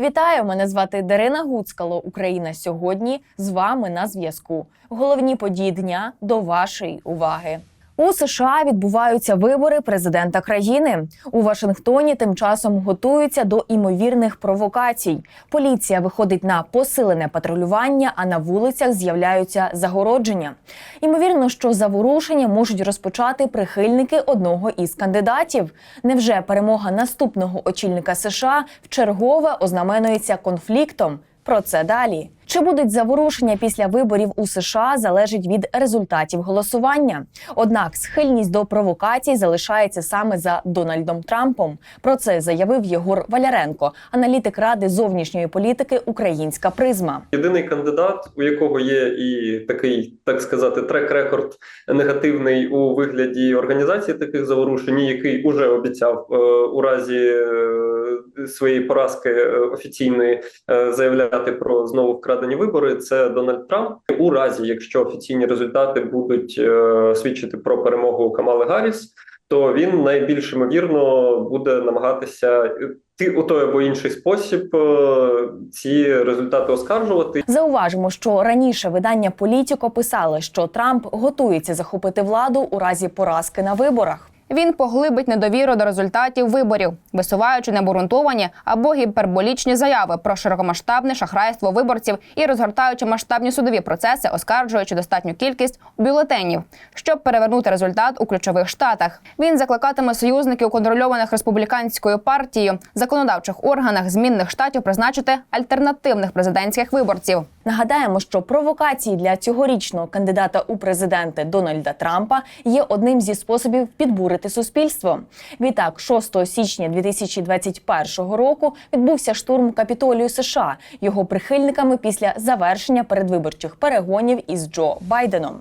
Вітаю! Мене звати Дарина Гуцкало. Україна сьогодні з вами на зв'язку. Головні події дня до вашої уваги. У США відбуваються вибори президента країни. У Вашингтоні тим часом готуються до імовірних провокацій. Поліція виходить на посилене патрулювання, а на вулицях з'являються загородження. Ймовірно, що заворушення можуть розпочати прихильники одного із кандидатів. Невже перемога наступного очільника США вчергове ознаменується конфліктом? Про це далі. Чи будуть заворушення після виборів у США залежить від результатів голосування? Однак схильність до провокацій залишається саме за Дональдом Трампом. Про це заявив Єгор Валяренко, аналітик ради зовнішньої політики Українська призма. Єдиний кандидат, у якого є і такий, так сказати, трек-рекорд негативний у вигляді організації таких заворушень, який уже обіцяв е, у разі е, своєї поразки е, офіційної заявляти про знову вкрадені вибори. Це Дональд Трамп. У разі, якщо офіційні результати будуть е, свідчити про перемогу Камали Гарріс, то він найбільш ймовірно буде намагатися ти у той або інший спосіб е, ці результати оскаржувати. Зауважимо, що раніше видання Політіко писали, що Трамп готується захопити владу у разі поразки на виборах. Він поглибить недовіру до результатів виборів, висуваючи необґрунтовані або гіперболічні заяви про широкомасштабне шахрайство виборців і розгортаючи масштабні судові процеси, оскаржуючи достатню кількість бюлетенів, щоб перевернути результат у ключових штатах. Він закликатиме союзників, контрольованих республіканською партією, законодавчих органах змінних штатів призначити альтернативних президентських виборців. Нагадаємо, що провокації для цьогорічного кандидата у президенти Дональда Трампа є одним зі способів підбурити суспільство. Відтак, 6 січня 2021 року відбувся штурм Капітолію США його прихильниками після завершення передвиборчих перегонів із Джо Байденом.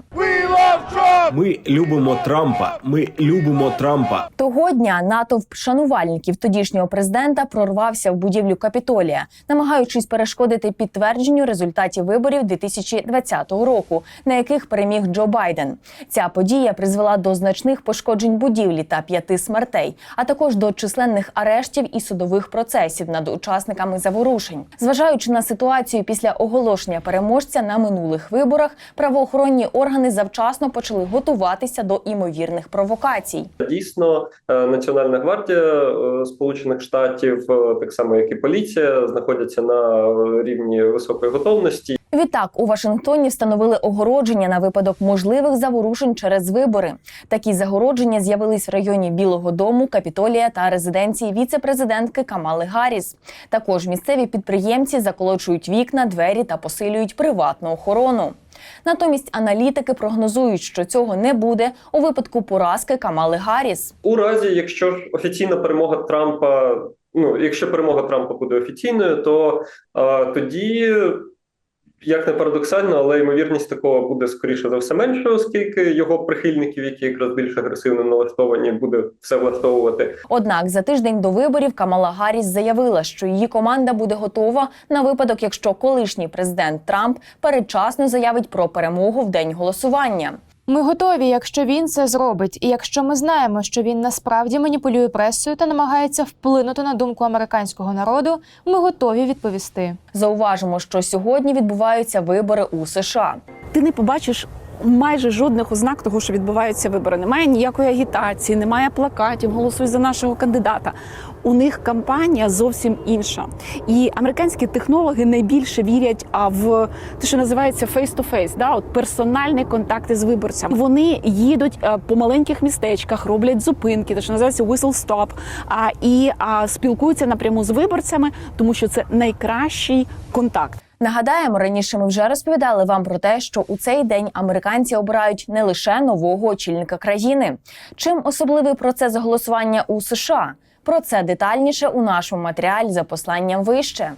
Ми любимо Трампа. Ми любимо Трампа. Того дня натовп шанувальників тодішнього президента прорвався в будівлю Капітолія, намагаючись перешкодити підтвердженню результатів виборів 2020 року, на яких переміг Джо Байден. Ця подія призвела до значних пошкоджень будівлі та п'яти смертей, а також до численних арештів і судових процесів над учасниками заворушень. Зважаючи на ситуацію після оголошення переможця на минулих виборах, правоохоронні органи завчасно почали готуватися до імовірних провокацій. Дійсно, е, Національна гвардія е, Сполучених Штатів, е, так само як і поліція, знаходяться на рівні високої готовності. Відтак у Вашингтоні встановили огородження на випадок можливих заворушень через вибори. Такі загородження з'явились в районі Білого Дому, Капітолія та резиденції віце-президентки Камали Гарріс. Також місцеві підприємці заколочують вікна, двері та посилюють приватну охорону. Натомість аналітики прогнозують, що цього не буде у випадку поразки Камали Гарріс. У разі, якщо офіційна перемога Трампа, ну якщо перемога Трампа буде офіційною, то е, тоді. Як не парадоксально, але ймовірність такого буде скоріше за все менше, оскільки його прихильників, які якраз більш агресивно налаштовані, буде все влаштовувати. Однак за тиждень до виборів Камала Гарріс заявила, що її команда буде готова на випадок, якщо колишній президент Трамп передчасно заявить про перемогу в день голосування. Ми готові, якщо він це зробить, і якщо ми знаємо, що він насправді маніпулює пресою та намагається вплинути на думку американського народу, ми готові відповісти. Зауважимо, що сьогодні відбуваються вибори у США. ти не побачиш майже жодних ознак того, що відбуваються вибори. Немає ніякої агітації, немає плакатів, голосуй за нашого кандидата. У них кампанія зовсім інша. І американські технологи найбільше вірять а, в те, що називається face-to-face, да, от персональний контакт із виборцями. Вони їдуть по маленьких містечках, роблять зупинки, те, що називається whistle stop, а, і а, спілкуються напряму з виборцями, тому що це найкращий контакт. Нагадаємо, раніше ми вже розповідали вам про те, що у цей день американці обирають не лише нового очільника країни. Чим особливий процес голосування у США? Про це детальніше у нашому матеріалі за посланням вище.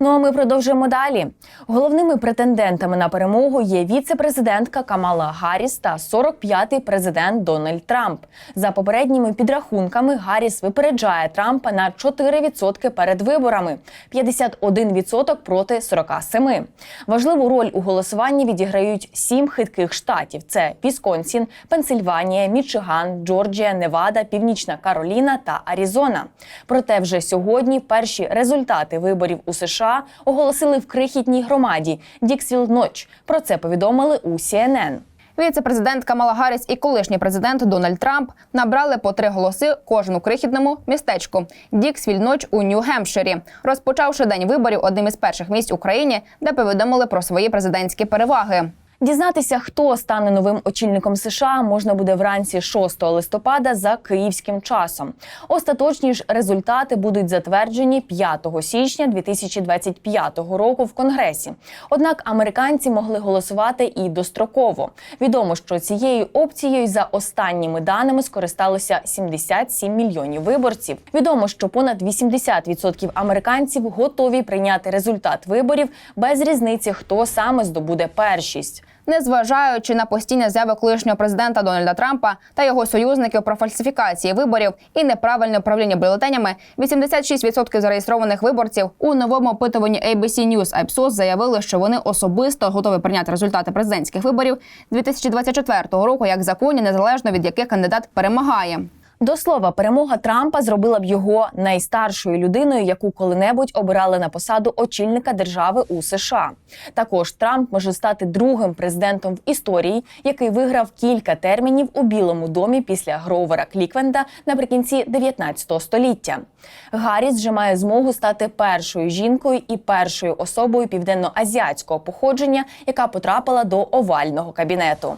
Ну а ми продовжуємо далі. Головними претендентами на перемогу є віце-президентка Камала Гарріс та 45-й президент Дональд Трамп. За попередніми підрахунками Гарріс випереджає Трампа на 4% перед виборами, 51% проти 47. Важливу роль у голосуванні відіграють сім хитких штатів: це Вісконсін, Пенсильванія, Мічиган, Джорджія, Невада, Північна Кароліна та Аризона. Проте вже сьогодні перші результати виборів у США оголосили в крихітній громаді Діксвіл Ноч. Про це повідомили у CNN. Віце-президент Камала Гарріс і колишній президент Дональд Трамп набрали по три голоси кожен у крихітному містечку Діксвіль Ноч у Нью-Гемпширі, розпочавши день виборів одним із перших місць в Україні, де повідомили про свої президентські переваги. Дізнатися, хто стане новим очільником США, можна буде вранці 6 листопада за київським часом. Остаточні ж результати будуть затверджені 5 січня 2025 року в Конгресі. Однак американці могли голосувати і достроково. Відомо, що цією опцією за останніми даними скористалося 77 мільйонів виборців. Відомо, що понад 80% американців готові прийняти результат виборів без різниці, хто саме здобуде першість. Незважаючи на постійні заяви колишнього президента Дональда Трампа та його союзників про фальсифікації виборів і неправильне управління бюлетенями, 86% зареєстрованих виборців у новому опитуванні ABC News Ipsos заявили, що вони особисто готові прийняти результати президентських виборів 2024 року як законні, незалежно від яких кандидат перемагає. До слова, перемога Трампа зробила б його найстаршою людиною, яку коли-небудь обирали на посаду очільника держави у США. Також Трамп може стати другим президентом в історії, який виграв кілька термінів у Білому домі після Гровера Кліквенда наприкінці 19 століття. Гарріс вже має змогу стати першою жінкою і першою особою південноазіатського походження, яка потрапила до овального кабінету.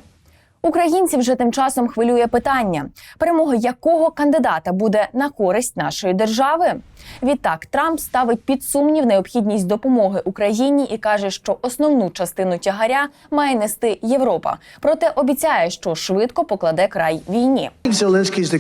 Українців вже тим часом хвилює питання: перемога якого кандидата буде на користь нашої держави? Відтак Трамп ставить під сумнів необхідність допомоги Україні і каже, що основну частину тягаря має нести Європа. Проте обіцяє, що швидко покладе край війні. Zelensky's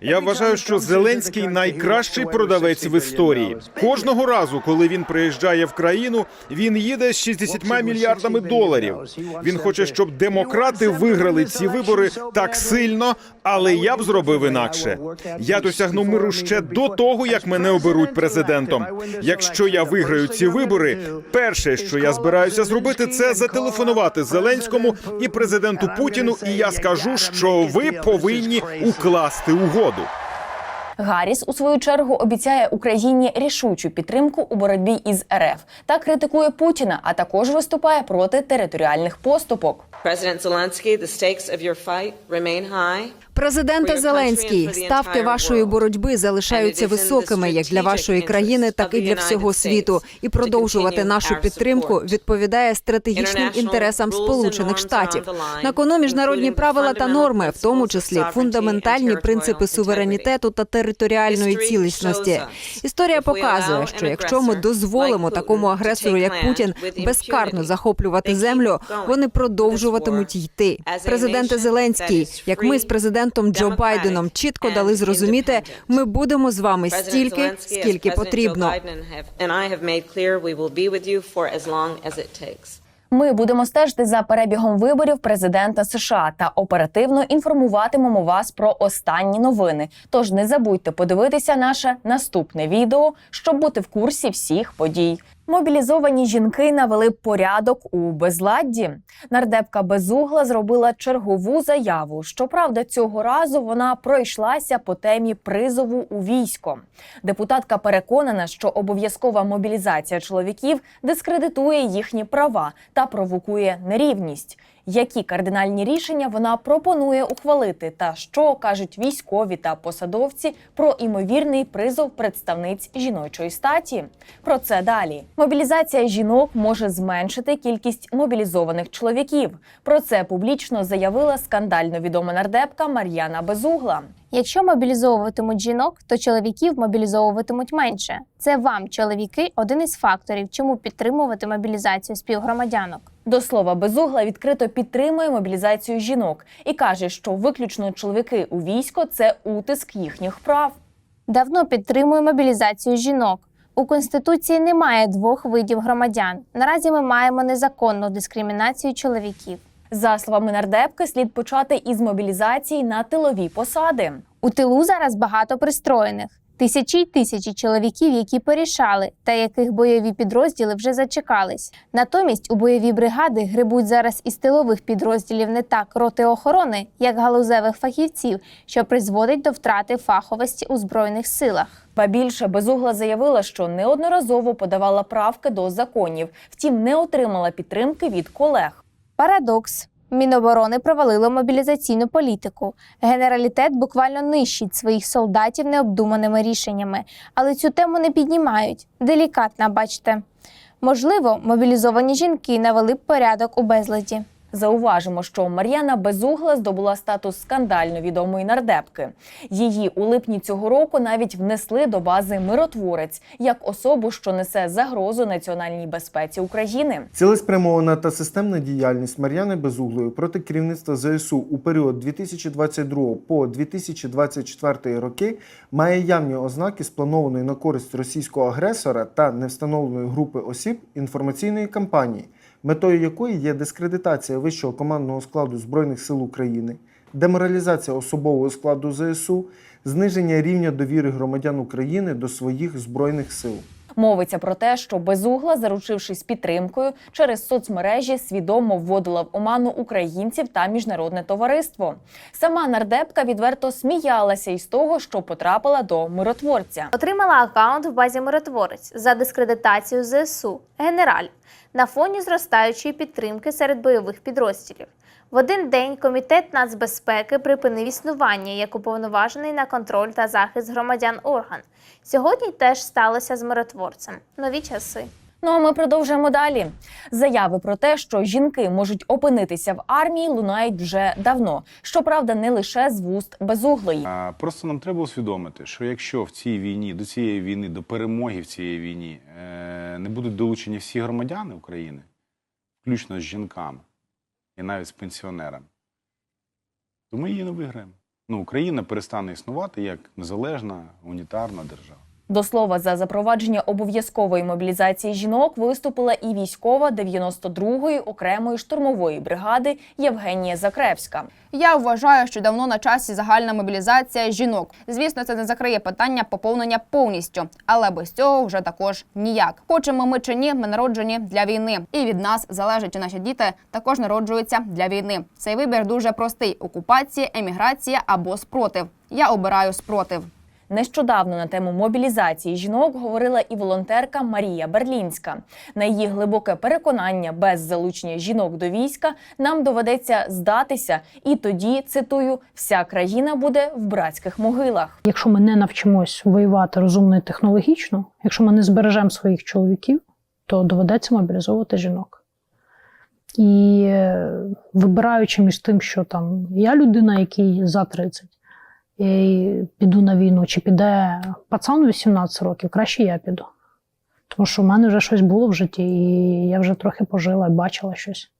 Я вважаю, що Зеленський найкращий продавець в історії. Кожного разу, коли він приїжджає в країну, він їде з 60 мільярдами доларів. Він хоче, щоб демократи виграли ці вибори так сильно, але я б зробив інакше. Я досягну миру ще до того, як мене оберуть президентом. Якщо я виграю ці вибори, перше, що я збираюся зробити, це зателефонувати Зеленському і президенту Путіну. І я скажу, що ви повинні укласти угоду. Гарріс у свою чергу обіцяє Україні рішучу підтримку у боротьбі із РФ та критикує Путіна, а також виступає проти територіальних поступок. President Zelensky, the stakes of your fight remain high. Президенте Зеленський, ставки вашої боротьби залишаються високими як для вашої країни, так і для всього світу. І продовжувати нашу підтримку відповідає стратегічним інтересам Сполучених Штатів. На кону міжнародні правила та норми, в тому числі фундаментальні принципи суверенітету та територіальної цілісності. Історія показує, що якщо ми дозволимо такому агресору, як Путін, безкарно захоплювати землю, вони продовжуватимуть йти. Президенте Зеленський, як ми з президентом Джо Байденом чітко дали зрозуміти, ми будемо з вами стільки, скільки потрібно. Ми будемо стежити за перебігом виборів президента США та оперативно інформуватимемо вас про останні новини. Тож не забудьте подивитися наше наступне відео, щоб бути в курсі всіх подій. Мобілізовані жінки навели порядок у безладді. Нардепка Безугла зробила чергову заяву. Щоправда, цього разу вона пройшлася по темі призову у військо. Депутатка переконана, що обов'язкова мобілізація чоловіків дискредитує їхні права та провокує нерівність. Які кардинальні рішення вона пропонує ухвалити, та що кажуть військові та посадовці про імовірний призов представниць жіночої статі? Про це далі. Мобілізація жінок може зменшити кількість мобілізованих чоловіків. Про це публічно заявила скандально відома нардепка Мар'яна Безугла. Якщо мобілізовуватимуть жінок, то чоловіків мобілізовуватимуть менше. Це вам, чоловіки, один із факторів, чому підтримувати мобілізацію співгромадянок. До слова, Безугла відкрито підтримує мобілізацію жінок і каже, що виключно чоловіки у військо це утиск їхніх прав. Давно підтримую мобілізацію жінок. У конституції немає двох видів громадян. Наразі ми маємо незаконну дискримінацію чоловіків. За словами нардепки, слід почати із мобілізації на тилові посади. У тилу зараз багато пристроєних. Тисячі й тисячі чоловіків, які порішали, та яких бойові підрозділи вже зачекались. Натомість у бойові бригади грибуть зараз із тилових підрозділів не так роти охорони, як галузевих фахівців, що призводить до втрати фаховості у збройних силах. Ба більше безугла заявила, що неодноразово подавала правки до законів, втім не отримала підтримки від колег. Парадокс. Міноборони провалило мобілізаційну політику. Генералітет буквально нищить своїх солдатів необдуманими рішеннями, але цю тему не піднімають. Делікатна, бачите. Можливо, мобілізовані жінки навели б порядок у безладі. Зауважимо, що Мар'яна Безугла здобула статус скандально відомої нардепки. Її у липні цього року навіть внесли до бази миротворець як особу, що несе загрозу національній безпеці України. Цілеспрямована та системна діяльність Мар'яни Безуглої проти керівництва ЗСУ у період 2022 по 2024 роки має явні ознаки спланованої на користь російського агресора та невстановленої групи осіб інформаційної кампанії, метою якої є дискредитація вищого командного складу Збройних сил України, деморалізація особового складу ЗСУ, зниження рівня довіри громадян України до своїх збройних сил. Мовиться про те, що безугла, заручившись підтримкою, через соцмережі свідомо вводила в оману українців та міжнародне товариство. Сама нардепка відверто сміялася із того, що потрапила до миротворця. Отримала аккаунт в базі миротворець за дискредитацію ЗСУ Генераль на фоні зростаючої підтримки серед бойових підрозділів. В один день комітет нацбезпеки припинив існування як уповноважений на контроль та захист громадян орган. Сьогодні теж сталося з миротворцем. Нові часи. Ну а ми продовжуємо далі. Заяви про те, що жінки можуть опинитися в армії, лунають вже давно. Щоправда, не лише з вуст безуглої. Просто нам треба усвідомити, що якщо в цій війні, до цієї війни, до перемоги в цій війні е, не будуть долучені всі громадяни України, включно з жінками і навіть з пенсіонерами, то ми її не виграємо. Ну, Україна перестане існувати як незалежна унітарна держава. До слова, за запровадження обов'язкової мобілізації жінок виступила і військова 92-ї окремої штурмової бригади Євгенія Закревська. Я вважаю, що давно на часі загальна мобілізація жінок. Звісно, це не закриє питання поповнення повністю, але без цього вже також ніяк. Хочемо ми чи ні, ми народжені для війни, і від нас залежить, чи наші діти також народжуються для війни. Цей вибір дуже простий: окупація, еміграція або спротив. Я обираю спротив. Нещодавно на тему мобілізації жінок говорила і волонтерка Марія Берлінська. На її глибоке переконання, без залучення жінок до війська нам доведеться здатися, і тоді цитую: вся країна буде в братських могилах. Якщо ми не навчимось воювати розумно і технологічно, якщо ми не збережемо своїх чоловіків, то доведеться мобілізовувати жінок. І е, вибираючи між тим, що там я людина, який за 30, і піду на війну, чи піде пацан 18 років, краще я піду. Тому що в мене вже щось було в житті, і я вже трохи пожила, бачила щось.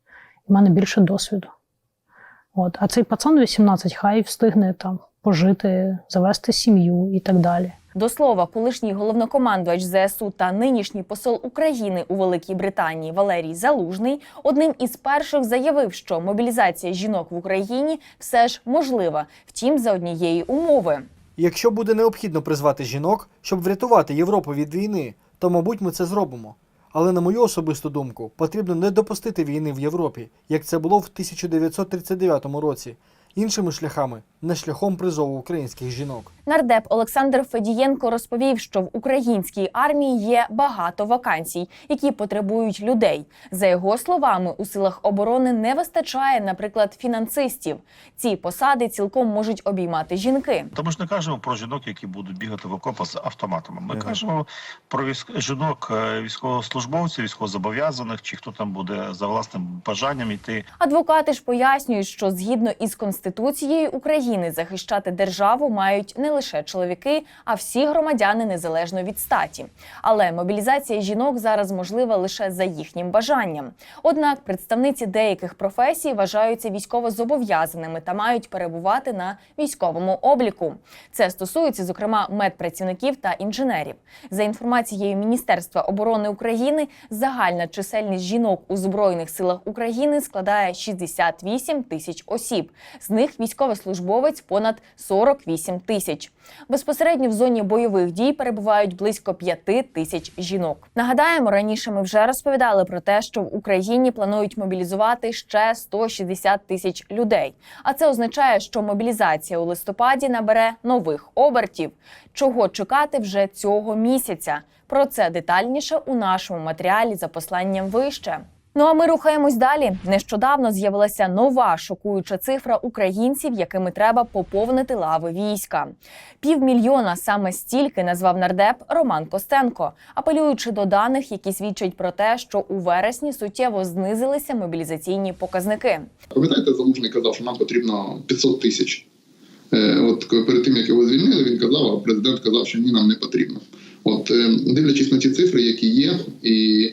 У мене більше досвіду. От. А цей пацан 18 хай встигне там пожити, завести сім'ю і так далі. До слова, колишній головнокомандувач ЗСУ та нинішній посол України у Великій Британії Валерій Залужний одним із перших заявив, що мобілізація жінок в Україні все ж можлива, втім за однієї умови. Якщо буде необхідно призвати жінок, щоб врятувати Європу від війни, то, мабуть, ми це зробимо. Але на мою особисту думку, потрібно не допустити війни в Європі, як це було в 1939 році, іншими шляхами, не шляхом призову українських жінок. Нардеп Олександр Федієнко розповів, що в українській армії є багато вакансій, які потребують людей. За його словами, у силах оборони не вистачає, наприклад, фінансистів. Ці посади цілком можуть обіймати жінки. Та ми ж не кажемо про жінок, які будуть бігати в окопах з автоматами. Ми кажемо про військ... жінок, е, військовослужбовців, військовозобов'язаних, чи хто там буде за власним бажанням йти. Адвокати ж пояснюють, що згідно із конституцією, Конституцією України захищати державу мають не лише чоловіки, а всі громадяни незалежно від статі. Але мобілізація жінок зараз можлива лише за їхнім бажанням. Однак представниці деяких професій вважаються військовозобов'язаними та мають перебувати на військовому обліку. Це стосується, зокрема, медпрацівників та інженерів. За інформацією Міністерства оборони України, загальна чисельність жінок у збройних силах України складає 68 тисяч осіб. З них військовослужбовець понад 48 тисяч. Безпосередньо в зоні бойових дій перебувають близько 5 тисяч жінок. Нагадаємо, раніше ми вже розповідали про те, що в Україні планують мобілізувати ще 160 тисяч людей. А це означає, що мобілізація у листопаді набере нових обертів. Чого чекати вже цього місяця? Про це детальніше у нашому матеріалі за посланням вище. Ну а ми рухаємось далі. Нещодавно з'явилася нова шокуюча цифра українців, якими треба поповнити лави війська. Півмільйона саме стільки назвав нардеп Роман Костенко, апелюючи до даних, які свідчать про те, що у вересні суттєво знизилися мобілізаційні показники. Пам'ятаєте, залужний казав, що нам потрібно 500 тисяч. Е, От перед тим як його звільнили, він казав, а президент казав, що ні, нам не потрібно. От е, дивлячись на ті цифри, які є, і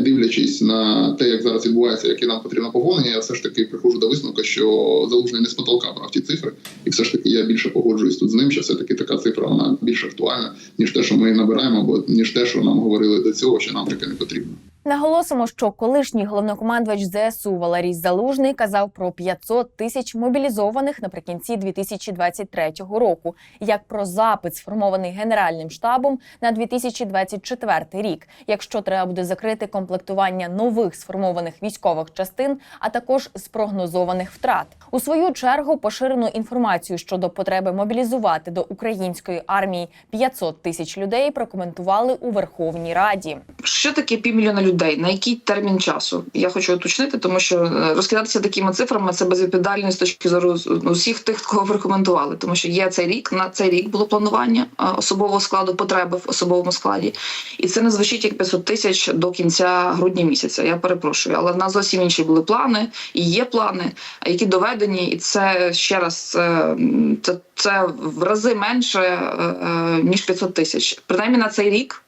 дивлячись на те, як зараз відбувається, яке нам потрібно поповнення, я все ж таки приходжу до висновку, що залужний не з потолка брав ті цифри, і все ж таки я більше погоджуюсь тут з ним, що все таки така цифра вона більш актуальна, ніж те, що ми набираємо, або ніж те, що нам говорили до цього, що нам таке не потрібно. Наголосимо, що колишній головнокомандувач ЗСУ Валерій Залужний казав про 500 тисяч мобілізованих наприкінці 2023 року, як про запит, сформований Генеральним штабом на 2024 рік, якщо треба буде закрити комплектування нових сформованих військових частин, а також з прогнозованих втрат. У свою чергу поширену інформацію щодо потреби мобілізувати до української армії 500 тисяч людей прокоментували у Верховній Раді. Що таке півмільйона людей? На який термін часу? Я хочу уточнити, тому що е, розкидатися такими цифрами це безвідповідально з точки зору ну, усіх тих, кого ви рекомендували. Тому що є цей рік, на цей рік було планування е, особового складу потреби в особовому складі, і це не звучить як 500 тисяч до кінця грудня місяця. Я перепрошую, але в нас зовсім інші були плани і є плани, які доведені, і це ще раз е, це, це в рази менше е, ніж 500 тисяч. Принаймні на цей рік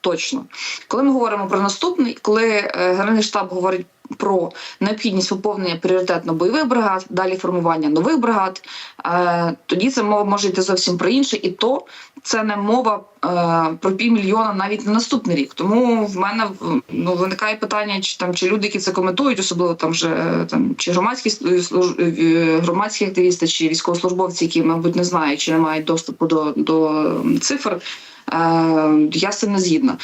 точно. Коли ми говоримо про наступний, коли е, Генеральний штаб говорить про необхідність поповнення пріоритетно бойових бригад, далі формування нових бригад, е, тоді це мова може йти зовсім про інше, і то це не мова е, про півмільйона навіть на наступний рік. Тому в мене ну виникає питання, чи там чи люди, які це коментують, особливо там вже е, там чи громадські громадські активісти, чи військовослужбовці, які, мабуть, не знають чи не мають доступу до, до цифр. Я з цим не згідна.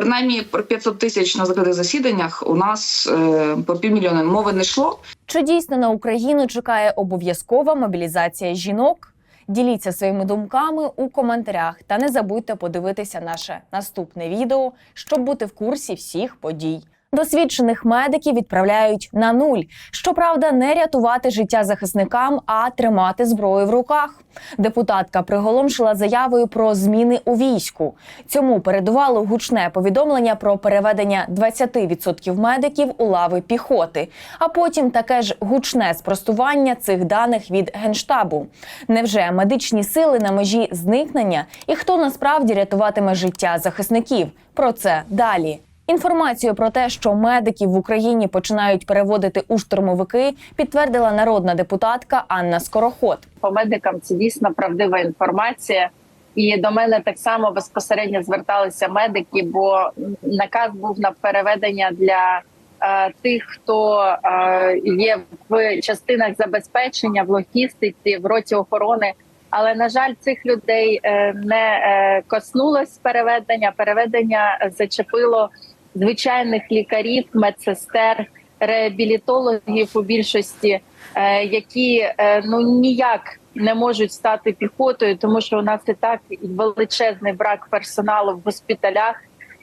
Принаймні про 500 тисяч на закритих засіданнях у нас е, по півмільйона мови не йшло. Чи дійсно на Україну чекає обов'язкова мобілізація жінок? Діліться своїми думками у коментарях та не забудьте подивитися наше наступне відео, щоб бути в курсі всіх подій. Досвідчених медиків відправляють на нуль. Щоправда, не рятувати життя захисникам, а тримати зброю в руках. Депутатка приголомшила заявою про зміни у війську. Цьому передувало гучне повідомлення про переведення 20% медиків у лави піхоти, а потім таке ж гучне спростування цих даних від генштабу. Невже медичні сили на межі зникнення і хто насправді рятуватиме життя захисників? Про це далі. Інформацію про те, що медиків в Україні починають переводити у штурмовики, підтвердила народна депутатка Анна Скороход. по медикам це дійсно правдива інформація. І до мене так само безпосередньо зверталися медики, бо наказ був на переведення для е, тих, хто е, є в частинах забезпечення, в логістиці, в роті охорони. Але на жаль, цих людей е, не е, коснулось переведення. Переведення зачепило звичайних лікарів, медсестер, реабілітологів у більшості, е, які е, ну ніяк не можуть стати піхотою, тому що у нас і так величезний брак персоналу в госпіталях.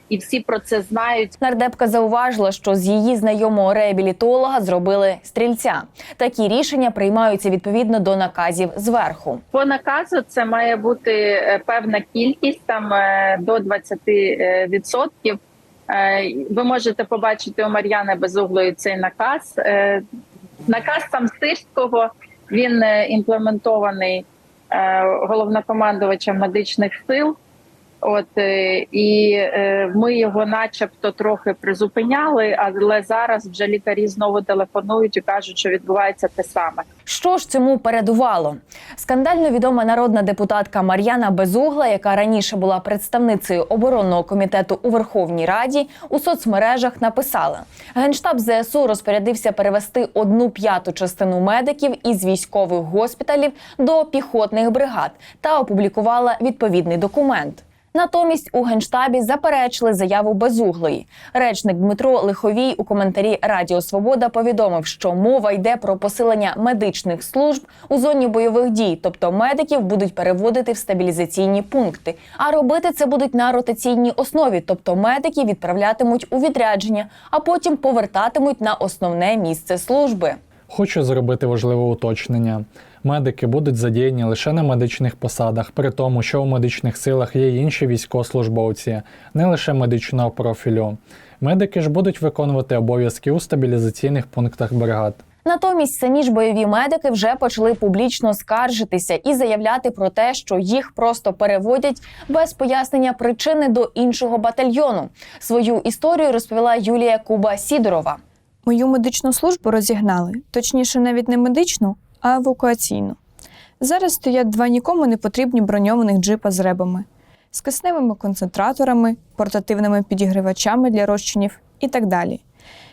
І всі про це знають. Нардепка зауважила, що з її знайомого реабілітолога зробили стрільця. Такі рішення приймаються відповідно до наказів зверху. По наказу це має бути е, певна кількість, там до 20%. Е, Ви можете побачити у Мар'яни Безуглої цей наказ. Е, Наказ Самстирського Він е, імплементований головнокомандувачем медичних сил. От е, і е, ми його, начебто, трохи призупиняли, але зараз вже лікарі знову телефонують і кажуть, що відбувається те саме. Що ж цьому передувало? Скандально відома народна депутатка Мар'яна Безугла, яка раніше була представницею оборонного комітету у Верховній Раді, у соцмережах написала: Генштаб ЗСУ розпорядився перевести одну п'яту частину медиків із військових госпіталів до піхотних бригад та опублікувала відповідний документ. Натомість у генштабі заперечили заяву безуглої. Речник Дмитро Лиховій у коментарі Радіо Свобода повідомив, що мова йде про посилення медичних служб у зоні бойових дій, тобто медиків будуть переводити в стабілізаційні пункти. А робити це будуть на ротаційній основі, тобто медики відправлятимуть у відрядження, а потім повертатимуть на основне місце служби. Хочу зробити важливе уточнення. Медики будуть задіяні лише на медичних посадах, при тому, що у медичних силах є інші військовослужбовці, не лише медичного профілю. Медики ж будуть виконувати обов'язки у стабілізаційних пунктах бригад. Натомість самі ж бойові медики вже почали публічно скаржитися і заявляти про те, що їх просто переводять без пояснення причини до іншого батальйону. Свою історію розповіла Юлія Куба Сідорова. Мою медичну службу розігнали, точніше, навіть не медичну, а евакуаційну. Зараз стоять два нікому не потрібні броньованих джипа з ребами, з кисневими концентраторами, портативними підігрівачами для розчинів і так далі.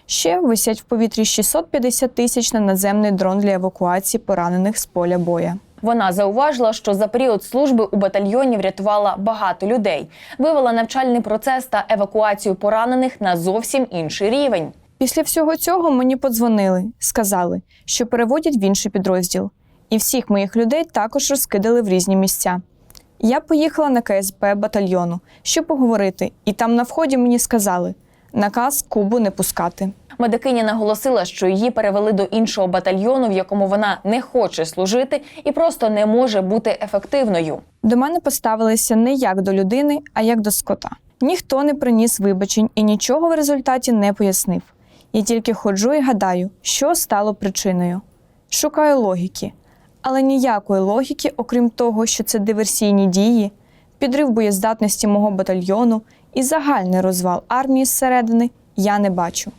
Ще висять в повітрі 650 тисяч на наземний дрон для евакуації поранених з поля боя. Вона зауважила, що за період служби у батальйоні врятувала багато людей, вивела навчальний процес та евакуацію поранених на зовсім інший рівень. Після всього цього мені подзвонили, сказали, що переводять в інший підрозділ, і всіх моїх людей також розкидали в різні місця. Я поїхала на КСП батальйону, щоб поговорити, і там на вході мені сказали наказ Кубу не пускати. Медикиня наголосила, що її перевели до іншого батальйону, в якому вона не хоче служити і просто не може бути ефективною. До мене поставилися не як до людини, а як до скота. Ніхто не приніс вибачень і нічого в результаті не пояснив. Я тільки ходжу і гадаю, що стало причиною. Шукаю логіки, але ніякої логіки, окрім того, що це диверсійні дії, підрив боєздатності мого батальйону і загальний розвал армії зсередини я не бачу.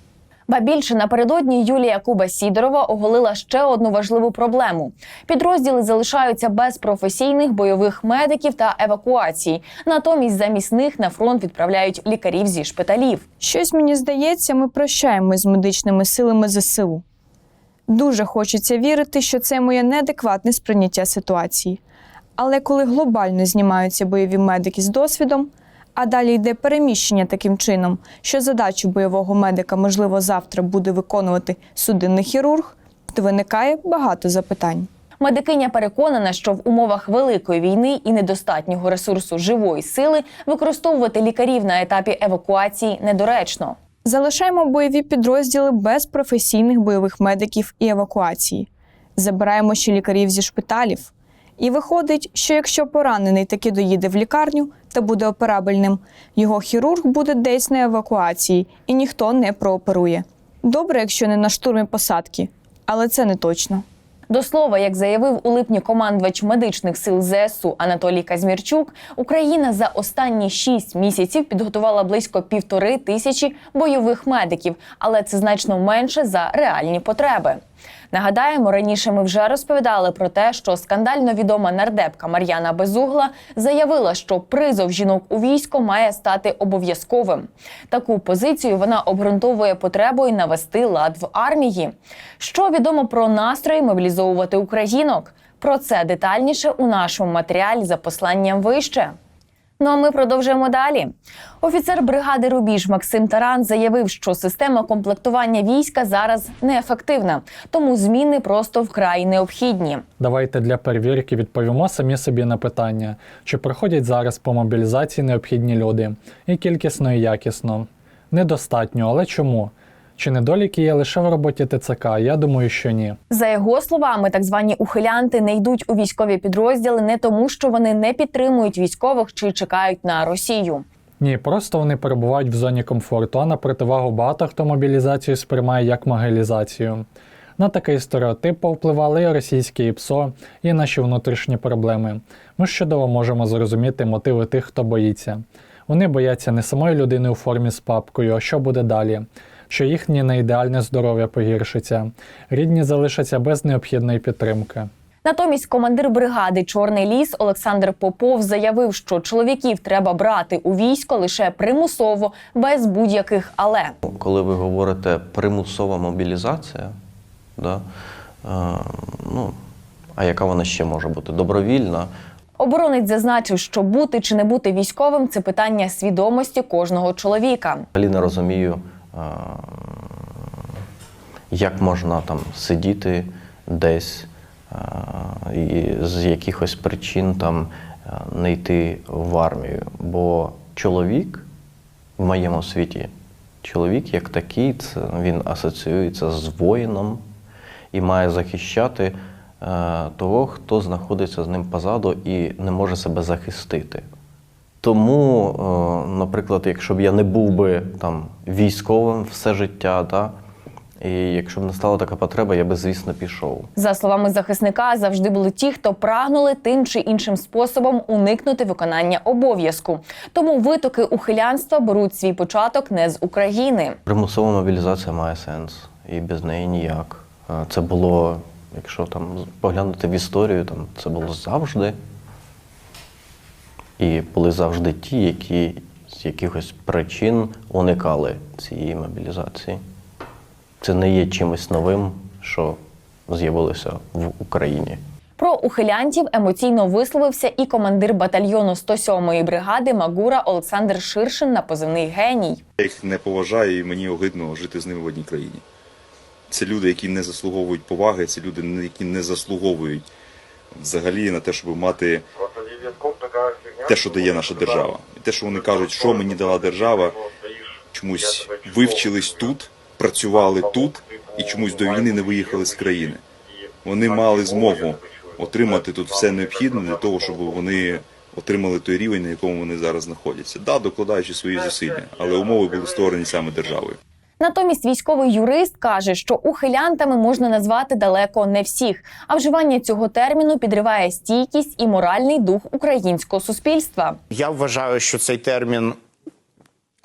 Ба більше напередодні Юлія Куба Сідорова оголила ще одну важливу проблему: підрозділи залишаються без професійних бойових медиків та евакуації. Натомість замість них на фронт відправляють лікарів зі шпиталів. Щось мені здається, ми прощаємось з медичними силами ЗСУ. Дуже хочеться вірити, що це моє неадекватне сприйняття ситуації. Але коли глобально знімаються бойові медики з досвідом, а далі йде переміщення таким чином, що задачу бойового медика, можливо, завтра буде виконувати судинний хірург, то виникає багато запитань. Медикиня переконана, що в умовах великої війни і недостатнього ресурсу живої сили використовувати лікарів на етапі евакуації недоречно. Залишаємо бойові підрозділи без професійних бойових медиків і евакуації. Забираємо ще лікарів зі шпиталів. І виходить, що якщо поранений таки доїде в лікарню та буде операбельним, його хірург буде десь на евакуації і ніхто не прооперує. Добре, якщо не на штурмі посадки, але це не точно. До слова, як заявив у липні командувач медичних сил ЗСУ Анатолій Казмірчук, Україна за останні шість місяців підготувала близько півтори тисячі бойових медиків, але це значно менше за реальні потреби. Нагадаємо, раніше ми вже розповідали про те, що скандально відома нардепка Мар'яна Безугла заявила, що призов жінок у військо має стати обов'язковим. Таку позицію вона обґрунтовує потребою навести лад в армії. Що відомо про настрої мобілізовувати українок? Про це детальніше у нашому матеріалі за посланням вище. Ну а ми продовжуємо далі. Офіцер бригади Рубіж Максим Таран заявив, що система комплектування війська зараз неефективна, тому зміни просто вкрай необхідні. Давайте для перевірки відповімо самі собі на питання, чи проходять зараз по мобілізації необхідні люди, і кількісно, і якісно. Недостатньо, але чому? Чи недоліки є лише в роботі ТЦК? Я думаю, що ні. За його словами, так звані ухилянти не йдуть у військові підрозділи не тому, що вони не підтримують військових чи чекають на Росію. Ні, просто вони перебувають в зоні комфорту, а на противагу багато хто мобілізацію сприймає як могилізацію. На такий стереотип повпливали і російське ІПСО, і наші внутрішні проблеми. Ми ж чудово можемо зрозуміти мотиви тих, хто боїться. Вони бояться не самої людини у формі з папкою, а що буде далі, що їхнє неідеальне здоров'я погіршиться, рідні залишаться без необхідної підтримки. Натомість командир бригади Чорний ліс Олександр Попов заявив, що чоловіків треба брати у військо лише примусово, без будь-яких але. Коли ви говорите примусова мобілізація, да, е, ну, а яка вона ще може бути? Добровільна. Оборонець зазначив, що бути чи не бути військовим це питання свідомості кожного чоловіка. Взагалі не розумію, як можна там сидіти десь і з якихось причин там не йти в армію. Бо чоловік в моєму світі, чоловік як такий, це він асоціюється з воїном і має захищати того, хто знаходиться з ним позаду і не може себе захистити. Тому, е, наприклад, якщо б я не був би там військовим все життя, да, і якщо б не стала така потреба, я би, звісно, пішов. За словами захисника, завжди були ті, хто прагнули тим чи іншим способом уникнути виконання обов'язку. Тому витоки ухилянства беруть свій початок не з України. Примусова мобілізація має сенс, і без неї ніяк. Е, Це було, якщо там поглянути в історію, там це було завжди. І були завжди ті, які з якихось причин уникали цієї мобілізації. Це не є чимось новим, що з'явилося в Україні. Про ухилянтів емоційно висловився і командир батальйону 107-ї бригади Магура Олександр Ширшин на позивний геній. Я їх не поважаю і мені огидно жити з ними в одній країні. Це люди, які не заслуговують поваги, це люди, які не заслуговують взагалі на те, щоб мати те, що дає наша держава. І те, що вони кажуть, що мені дала держава, чомусь вивчились тут, працювали тут і чомусь до війни не виїхали з країни. Вони мали змогу отримати тут все необхідне для того, щоб вони отримали той рівень, на якому вони зараз знаходяться. Да, докладаючи свої зусилля, але умови були створені саме державою. Натомість військовий юрист каже, що ухилянтами можна назвати далеко не всіх, а вживання цього терміну підриває стійкість і моральний дух українського суспільства. Я вважаю, що цей термін,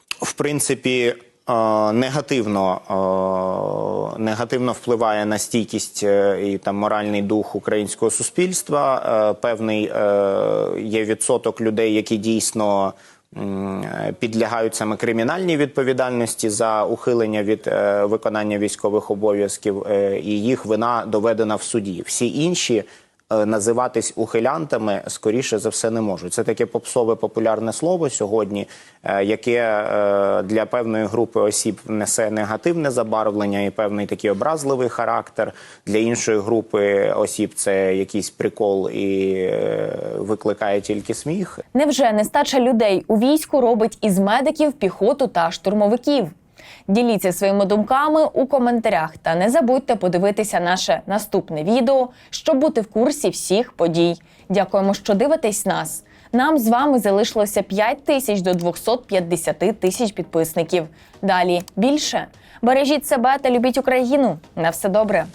в принципі, е, негативно, е, негативно впливає на стійкість е, і там моральний дух українського суспільства. Певний є відсоток людей, які дійсно. Підлягають саме кримінальній відповідальності за ухилення від е, виконання військових обов'язків, е, і їх вина доведена в суді. Всі інші називатись ухилянтами скоріше за все не можуть. Це таке попсове популярне слово сьогодні, е, яке е, для певної групи осіб несе негативне забарвлення і певний такий образливий характер. Для іншої групи осіб це якийсь прикол і е, викликає тільки сміх. Невже нестача людей у війську робить із медиків піхоту та штурмовиків? Діліться своїми думками у коментарях та не забудьте подивитися наше наступне відео, щоб бути в курсі всіх подій. Дякуємо, що дивитесь нас. Нам з вами залишилося 5 тисяч до 250 тисяч підписників. Далі більше. Бережіть себе та любіть Україну. На все добре.